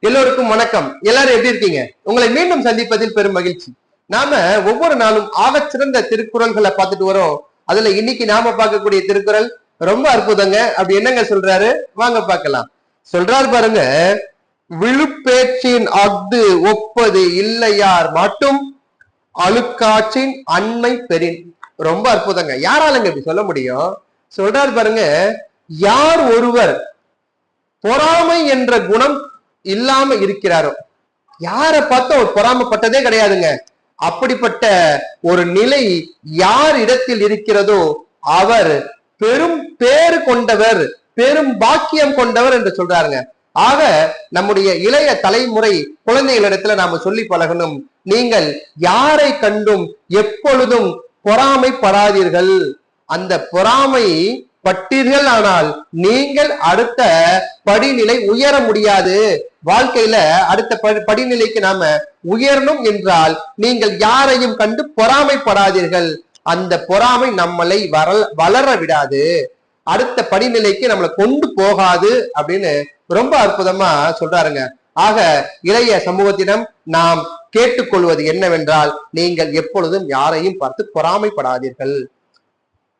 எல்லோருக்கும் வணக்கம். எல்லாரும் எப்படி இருக்கீங்க? உங்களை மீண்டும் சந்திப்பதில் பெரும் மகிழ்ச்சி. நாம ஒவ்வொரு நாளும் ஆக சிறந்த திருக்குறள்களை பார்த்துட்டு வரோம். அதுல இன்னைக்கு நாம பார்க்கக்கூடிய திருக்குறள் ரொம்ப அற்புதங்க. அப்படி என்னங்க சொல்றாரு? வாங்க பார்க்கலாம். சொல்றாரு பாருங்க விழுப்பேச்சின் அஃது ஒப்பது இல்லையார் மட்டும் அழுக்காற்றின் அண்மை பெறின். ரொம்ப அற்புதங்க. யாராலங்க இப்படி சொல்ல முடியும்? சொல்றாரு பாருங்க யார் ஒருவர் பொறாமை என்ற குணம் இல்லாம இருக்கிறாரோ? யாரை பார்த்து அவர் பொறாமப்பட்டதே கிடையாதுங்க. அப்படிப்பட்ட ஒரு நிலை யார் இடத்தில் இருக்கிறதோ அவர் பெரும் பேர் கொண்டவர் பெரும் பாக்கியம் கொண்டவர் என்று சொல்றாருங்க. ஆக நம்முடைய இளைய தலைமுறை குழந்தைகளிடத்துல நாம சொல்லி பழகணும். நீங்கள் யாரை கண்டும் எப்பொழுதும் பொறாமைப்படாதீர்கள். அந்த பொறாமை பட்டீர்கள் ஆனால் நீங்கள் அடுத்த படிநிலை உயர முடியாது. வாழ்க்கையில அடுத்த படி- படிநிலைக்கு நாம உயரணும் என்றால் நீங்கள் யாரையும் கண்டு பொறாமைப்படாதீர்கள். அந்த பொறாமை நம்மளை வரல் வளர விடாது. அடுத்த படிநிலைக்கு நம்மளை கொண்டு போகாது அப்படின்னு ரொம்ப அற்புதமா சொல்றாருங்க. ஆக இளைய சமூகத்திடம் நாம் கேட்டுக்கொள்வது என்னவென்றால் நீங்கள் எப்பொழுதும் யாரையும் பார்த்து பொறாமைப்படாதீர்கள்.